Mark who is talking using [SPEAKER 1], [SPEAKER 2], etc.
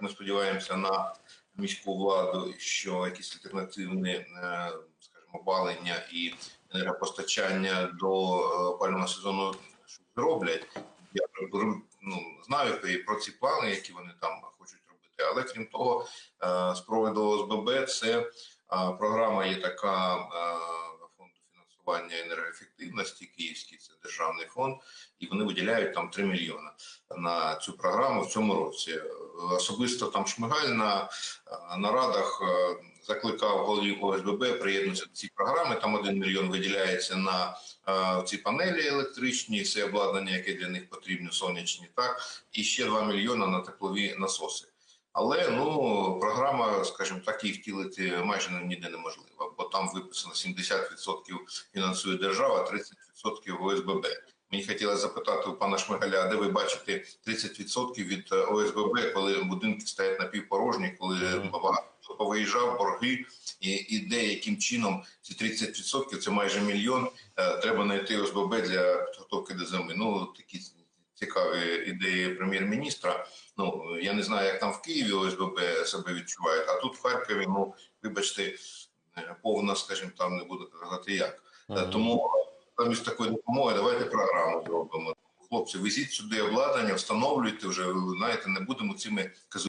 [SPEAKER 1] ми сподіваємося на міську владу, що якісь альтернативні, е, скажімо, балення і енергопостачання до е, опалювального сезону зроблять. Я ну, знаю про ці плани, які вони там хочуть робити. Але крім того, е, з приводу ОСББ це програма є така фінансування енергоефективності Київський, це державний фонд, і вони виділяють там 3 мільйони на цю програму в цьому році. Особисто там Шмигаль на е, нарадах е, закликав голів ОСББ приєднатися до цієї програми. Там 1 мільйон виділяється на е, ці панелі електричні, це обладнання, яке для них потрібно, сонячні, так і ще 2 мільйони на теплові насоси. Але ну програма, скажімо так, її втілити майже ніде неможливо, там виписано 70% фінансує держава, 30% ОСББ. Мені хотілося запитати у пана Шмигаля, де ви бачите 30% від е, ОСББ, коли будинки стоять напівпорожні, коли багато повиїжджав борги, і, і де яким чином ці 30% це майже мільйон. е, Треба знайти ОСББ для підготовки до зими. Ну такі цікаві ідеї прем'єр-міністра. Ну я не знаю, як там в Києві ОСББ себе відчувають, а тут в Харкові, ну вибачте, повна, скажімо, там не буду казати як.
[SPEAKER 2] Ага.
[SPEAKER 1] Тому замість такої допомоги давайте програму зробимо. Хлопці, везіть сюди обладнання, встановлюйте вже. Ви знаєте, не будемо цими казу.